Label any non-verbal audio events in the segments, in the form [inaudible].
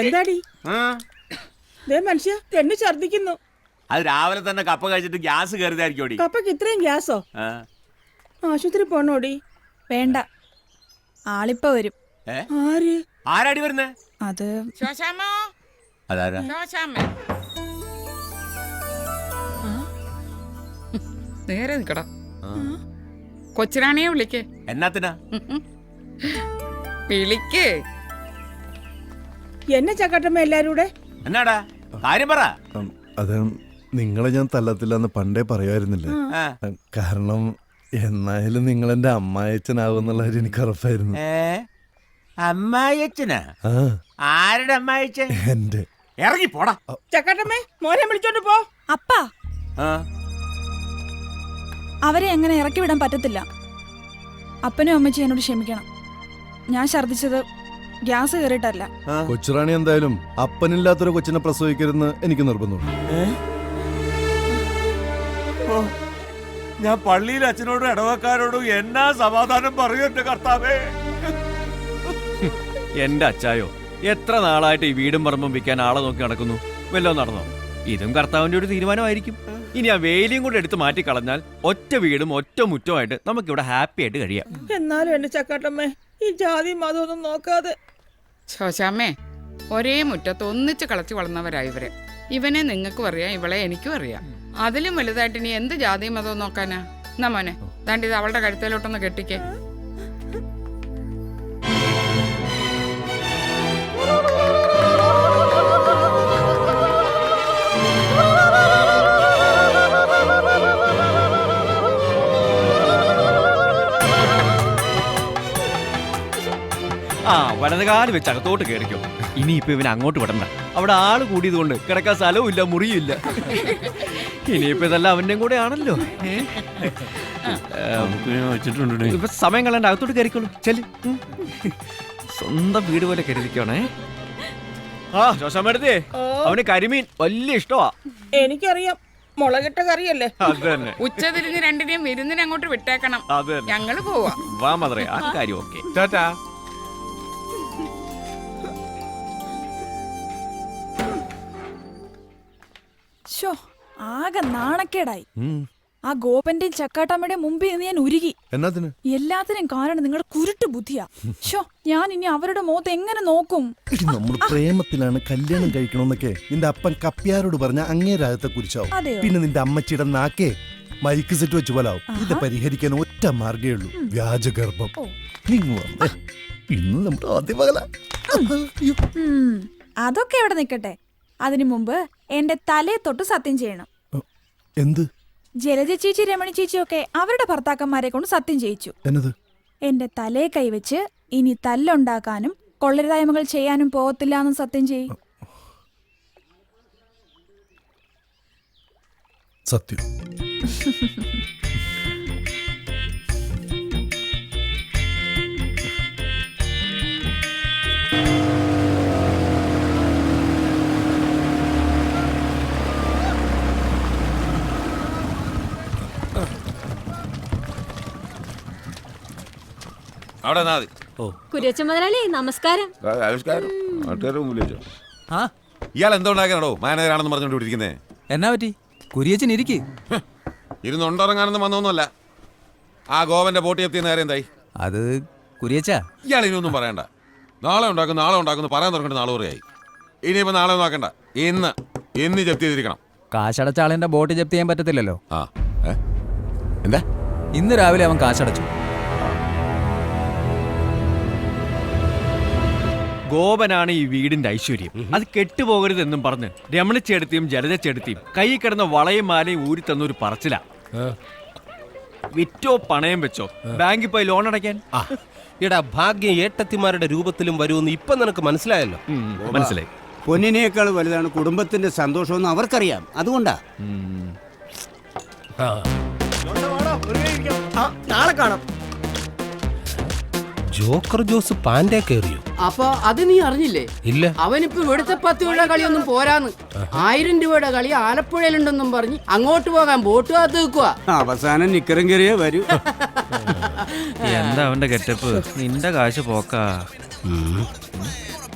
എന്താടി? ദേ മനുഷ്യ പെണ്ണ് ഛർദിക്കുന്നു അത് രാവിലെ തന്നെ കപ്പ കഴിച്ചിട്ട് ഗ്യാസ് കയറിയതായിരിക്കും കപ്പക്ക് ഇത്രയും ഗ്യാസോ? ആശുപത്രി പോണോടി വേണ്ട. ആളിപ്പ വരും. ആര്? ആരാടി വരുന്നേ? അത് ശോശാമോ അതാരാ? ശോശാമ്മ നേരെ നിക്കടാ. കൊച്ചിരാണിയെ വിളിക്കേ. എന്നാത്തിനാ? വിളിക്കേ. എന്നെ ചക്കാട്ടമ്മ എല്ലാരും കൂടെ? എന്നാടാ? കാര്യം പറ. ഉം, അത് നിങ്ങളെ ഞാൻ തല്ലത്തില്ലെന്ന് പണ്ടേ പറയുമായിരുന്നില്ല. കാരണം എന്നായാലും നിങ്ങൾ എന്റെ അമ്മായച്ചനാവുന്നുള്ള കാര്യം എനിക്ക് ഉറപ്പായിരുന്നു. ഏ? ആ. ആരുടെ അമ്മായിച്ച എന്റെ ഇറങ്ങി പോടാ. ചക്കട്ടമ്മേ മോനെ വിളിച്ചോണ്ട് പോ. അപ്പാ. ആ, അവരെ എങ്ങനെ ഇറക്കി വിടാൻ പറ്റത്തില്ല. അപ്പനും അമ്മച്ചി എന്നോട് ക്ഷമിക്കണം. ഞാൻ ഛർദ്ദിച്ചത് ഗ്യാസ് കയറിയിട്ടല്ല. കൊച്ചുറാണി എന്തായാലും അപ്പനില്ലാത്തൊരു കൊച്ചിനെ പ്രസവിക്കരുതെന്ന് എനിക്ക് നിർബന്ധമുണ്ട്. ഞാൻ പള്ളിയിൽ അച്ഛനോടും ഇടവക്കാരോടും എന്നാ സമാധാനം പറയൂ എന്റെ കർത്താവേ? എന്റെ അച്ചായോ എത്ര നാളായിട്ട് ഈ വീടും പറമ്പും വിൽക്കാൻ ആളെ നോക്കി നടക്കുന്നു? വല്ലോ നടന്നോ? ഇതും കർത്താവിന്റെ ഒരു തീരുമാനമായിരിക്കും. ഇനി ആ വേലിയും കൂടെ എടുത്ത് മാറ്റി കളഞ്ഞാൽ ഒറ്റ വീടും ഒറ്റ മുറ്റമായിട്ട് നമുക്കിവിടെ ഹാപ്പി ആയിട്ട് കഴിയാം. എന്നാലും എന്റെ ചക്കാട്ടമ്മേ ഈ ജാതി മതമൊന്നും നോക്കാതെ. ശോശാമ്മേ ഒരേ മുറ്റത്ത് ഒന്നിച്ച് കളച്ചു വളർന്നവരാ ഇവരെ. ഇവനെ നിങ്ങൾക്കും അറിയാം ഇവളെ എനിക്കും അറിയാം. അതിലും വലുതായിട്ട് ഇനി എന്ത് ജാതി മതവും നോക്കാനാ? എന്നാ മോനെ താണ്ടിത് അവളുടെ കഴുത്തേലോട്ടൊന്ന് കെട്ടിക്കേ. വലതുകാലം വെച്ച് അകത്തോട്ട് കയറിക്കോ ഇനിയിപ്പോ ഇവൻ അങ്ങോട്ട് വിടണ്ട. അവിടെ ആൾ കൂടിയത് കൊണ്ട് കിടക്കാൻ സ്ഥലവും ഇല്ല മുറിയും ഇല്ല. ഇനിയിപ്പോ ഇതെല്ലാം അവന്റെ കൂടെ ആണല്ലോ. ഇപ്പൊ സമയം കളണ്ട അകത്തോട്ട് കയറിക്കോളൂ ചെൽ. സ്വന്തം വീട് പോലെ കരുതിക്കോണേ. ആ ശോശമെടുത്തേ അവന് കരിമീൻ വലിയ ഇഷ്ടമാ എനിക്കറിയാം. മുളകിട്ട കറിയല്ലേ. അത് തന്നെ. ഉച്ച തിരിഞ്ഞ് രണ്ടിനെയും വിരുന്നിന് അങ്ങോട്ട് വിട്ടേക്കണം. അത് തന്നെ. ഞങ്ങൾ പോവാ. വാ മദറേ ആ കാര്യം ഓക്കെ. ടാറ്റാ. ഷോ ആകെ നാണക്കേടായി. ആ ഗോപന്റെയും ചക്കാട്ടമ്മയുടെയും മുമ്പിൽ നിന്ന് ഞാൻ ഉരുകി. എന്നാത്തിന്? എല്ലാത്തിനും കാരണം നിങ്ങളുടെ കുരുട്ട് ബുദ്ധിയാ. ഷോ ഞാൻ ഇനി അവരുടെ മുഖത്ത് എങ്ങനെ നോക്കും? നമ്മൾ പ്രേമത്തിലാണ് കല്യാണം കഴിക്കണമെന്നൊക്കെ നിന്റെ അപ്പൻ കപ്പ്യാരോട് പറഞ്ഞ അങ്ങേ രാജത്തെ കുറിച്ചാവും പിന്നെ നിന്റെ അമ്മച്ചിയുടെ നാക്കേ മൈക്ക് സെറ്റ് വെച്ച് പോലാവും ഇത് പരിഹരിക്കാൻ ഒറ്റ മാർഗേ ഉള്ളൂ. വ്യാജഗർഭം. ഇന്ന് നമ്മുടെ ആദ്യ അതൊക്കെ എവിടെ നിൽക്കട്ടെ അതിനു മുമ്പ് എന്റെ തലയെ തൊട്ട് സത്യം ചെയ്യണം. എന്ത്? ജലജ ചേച്ചി രമണി ചേച്ചിയൊക്കെ അവരുടെ ഭർത്താക്കന്മാരെ കൊണ്ട് സത്യം ചെയ്യിച്ചു. എന്നത്? എന്റെ തലയെ കൈവച്ച് ഇനി തല്ലുണ്ടാക്കാനും കൊള്ളരുതായ്മകൾ ചെയ്യാനും പോകത്തില്ല എന്ന് സത്യം ചെയ്യും. സത്യം. [laughs] അവിടെ മതി. കുര്യച്ച മുതലാളി നമസ്കാരം. ആവിഷ്കാരം ആൾക്കാരുടെ മുമ്പിൽ വെച്ചോ ആ? ഇയാൾ എന്തുണ്ടാക്കാനോ മാനേജറാണെന്ന് പറഞ്ഞുകൊണ്ട് ഇരിക്കുന്നേ. എന്നാ പറ്റി? കുരിയച്ചൻ ഇരിക്ക്. ഇരുന്നുണ്ടിറങ്ങാനൊന്നും വന്നൊന്നുമല്ല. ആ ഗോവന്റെ ബോട്ട് എത്തിയ നേരെ എന്തായി? അത് കുരിയച്ച. ഇയാൾ ഇനിയൊന്നും പറയണ്ട. നാളെ ഉണ്ടാക്കും നാളെ ഉണ്ടാക്കുന്നു പറയാൻ തുടങ്ങിട്ട് നാളെ കുറയായി. ഇനിയിപ്പോ നാളെ നോക്കണ്ട ഇന്ന് ഇന്ന് ജപ്തി ചെയ്തിരിക്കണം. കാശടച്ച ആളിന്റെ ബോട്ട് ജപ്തി ചെയ്യാൻ പറ്റത്തില്ലല്ലോ. ആ. എന്താ? ഇന്ന് രാവിലെ അവൻ കാശടച്ചു. ഗോപനാണ് ഈ വീടിന്റെ ഐശ്വര്യം. അത് കെട്ടുപോകരുതെന്നും പറഞ്ഞ് രമണിച്ചെടുത്തിയും ജലജച്ചെടുത്തിയും കൈ കിടന്ന വളയും മാലയും ഊരി തന്നൊരു പറച്ചില. വിറ്റോ പണയം വെച്ചോ? ബാങ്കിൽ പോയി ലോൺ അടയ്ക്കാൻ? എടാ ഭാഗ്യം ഏട്ടത്തിമാരുടെ രൂപത്തിലും വരുമെന്ന് ഇപ്പൊ നിനക്ക് മനസ്സിലായല്ലോ. മനസ്സിലായി. പൊന്നിനേക്കാൾ വലുതാണ് കുടുംബത്തിന്റെ സന്തോഷമെന്ന് അവർക്കറിയാം. അതുകൊണ്ടാ. നാളെ കാണാം. ജോക്കർ ജോസ് പാൻഡേ കയറിയോ? അപ്പൊ അത് നീ അറിഞ്ഞില്ലേ? ഇല്ല. അവനിപ്പോ ഇവിടുത്തെ പത്ത് രൂപയുടെ കളിയൊന്നും പോരാന്ന്. ആയിരം രൂപയുടെ കളി ആലപ്പുഴയിലുണ്ടെന്നും പറഞ്ഞ് അങ്ങോട്ട് പോകാൻ ബോട്ട് കാത്ത് നിൽക്കുക അവസാനം നിക്കറും കയറിയേ വരൂ. എന്താ അവന്റെ ഗെറ്റപ്പ്? നിന്റെ കാശ് പോക്കാ.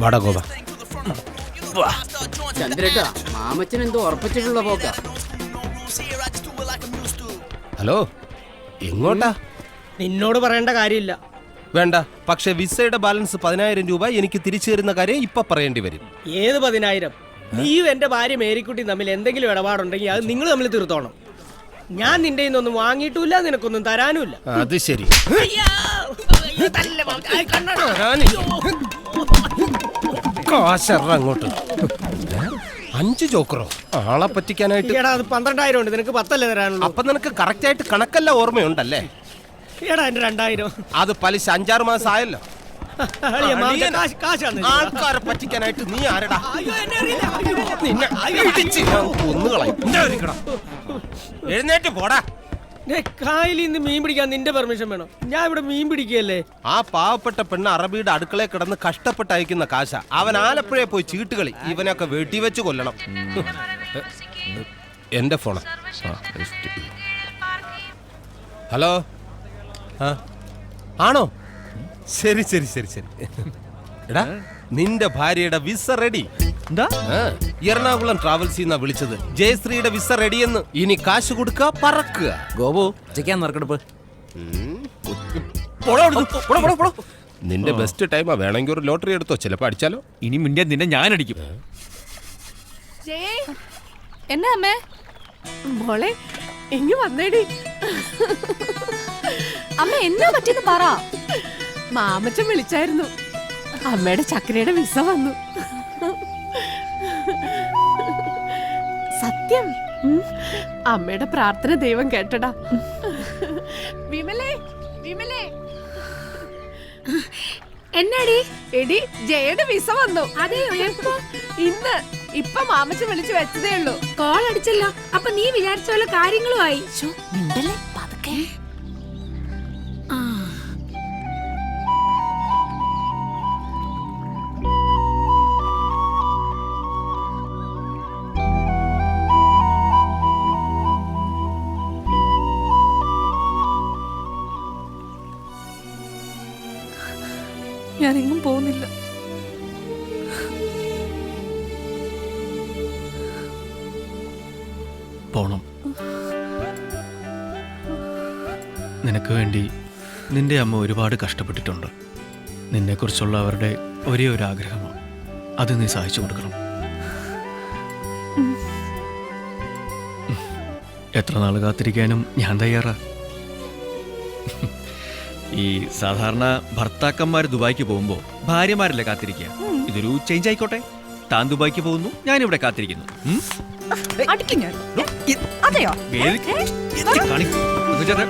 വടകോവ ചന്ദ്രേട്ടാ മാമച്ചൻ എന്തോ ഉറപ്പിച്ചിട്ടുള്ള പോക്ക. ഹലോ എങ്ങോട്ടാ? നിന്നോട് പറയേണ്ട കാര്യമില്ല. വേണ്ട. പക്ഷെ വിസയുടെ ബാലൻസ് പതിനായിരം രൂപ എനിക്ക് തിരിച്ചു തരുന്ന കാര്യം ഇപ്പൊ പറയേണ്ടി വരും. ഏത് പതിനായിരം? നീയും എന്റെ ഭാര്യ മേരിക്കുട്ടി തമ്മിൽ എന്തെങ്കിലും ഇടപാടുണ്ടെങ്കിൽ അത് നിങ്ങൾ തമ്മിൽ തീർത്തോണം. ഞാൻ നിന്റെ ഒന്നും വാങ്ങിയിട്ടില്ല നിനക്കൊന്നും തരാനുമില്ല. അത് ശരി. അങ്ങോട്ട്. അഞ്ച് ജോക്കറോ? ആളെ പറ്റിക്കാനായിട്ട് അത് പന്ത്രണ്ടായിരം ഉണ്ട്. നിനക്ക് പത്തല്ലേ തരാനുള്ളൂ? അപ്പൊ നിനക്ക് കറക്റ്റ് ആയിട്ട് കണക്കല്ല ഓർമ്മയുണ്ടല്ലേ? എടാ എന്റെ രണ്ടായിരം. അത് പലിശ അഞ്ചാറ് മാസം ആയല്ലോ ആൾക്കാരെ പറ്റിക്കാനായിട്ട് നീ ആരടാ. എഴുന്നേറ്റ് പോടാ. കായലിൽ നിന്ന് മീൻ പിടിക്കാൻ നിന്റെ പെർമിഷൻ വേണം. ഞാൻ ഇവിടെ മീൻ പിടിക്കുകയല്ലേ? ആ പാവപ്പെട്ട പെണ്ണ് അറബിയുടെ അടുക്കളയിൽ കിടന്ന് കഷ്ടപ്പെട്ട് അയക്കുന്ന കാശ. അവൻ ആലപ്പുഴയെ പോയി ചീട്ടുകളി ഇവനൊക്കെ വെട്ടിവെച്ച് കൊല്ലണം. എന്റെ ഫോണ്. ഹലോ? ആണോ? ശരി ശരി ശരി ശരി. എടാ നിന്റെ ഭാര്യയുടെ വിസ റെഡി. എന്താ? എറണാകുളം ട്രാവൽസിൽ നിന്നാ വിളിച്ചത്. ജയശ്രീയുടെ വിസ റെഡിയെന്ന്. ഇനി കാശ് കൊടുക്കുക പറക്കുക. ഗോപു ഉച്ചയ്ക്കാൻ നറുക്കെടുപ്പ്. നിന്റെ ബെസ്റ്റ് ടൈമാ വേണമെങ്കിൽ ഒരു ലോട്ടറി എടുത്തോ. ചിലപ്പോ അടിച്ചാലോ. ഇനി മിണ്ടിയ നിന്നെ ഞാൻ അടിക്കും എന്നാ അമ്മേ? മോളെ ഇങ്ങ് വന്നേടി? അമ്മ എന്നാ പറ്റിയെന്ന് പറ. മാമച്ചൻ വിളിച്ചായിരുന്നു. അമ്മയുടെ ചക്കരയുടെ വിസ വന്നു. സത്യം. അമ്മയുടെ പ്രാർത്ഥന ദൈവം കേട്ടടാ. വിമലേ വിമലേ. എന്നാടി? എടി ജയയുടെ വിസ വന്നു. അതെയോ എപ്പോ ഇന്ന് ഇപ്പൊ മാമച്ചൻ വിളിച്ചു വെച്ചതേ ഉള്ളൂ. കോൾ അടിച്ചല്ലോ. അപ്പൊ നീ വിചാരിച്ച പോലെ കാര്യങ്ങളുമായി. മിണ്ടല്ലേ? പതുക്കെ. ഞാൻ എങ്ങും പോകുന്നില്ല. പോണം. നിനക്ക് വേണ്ടി നിന്റെ അമ്മ ഒരുപാട് കഷ്ടപ്പെട്ടിട്ടുണ്ട്. നിന്നെക്കുറിച്ചുള്ള അവരുടെ ഒരേ ഒരു ആഗ്രഹമാണ്. അത് നീ സാധിച്ചു കൊടുക്കണം. എത്ര നാൾ കാത്തിരിക്കാനും ഞാൻ തയ്യാറാ. ഈ സാധാരണ ഭർത്താക്കന്മാർ ദുബായിക്ക് പോകുമ്പോൾ ഭാര്യമാരല്ലേ കാത്തിരിക്കുക ഇതൊരു ചേഞ്ച് ആയിക്കോട്ടെ. താൻ ദുബായിക്ക് പോകുന്നു ഇവിടെ കാത്തിരിക്കുന്നു. ഉം? അടിക്കും ഞാൻ. അതെയോ? കാണിക്കും? ചേട്ടാ,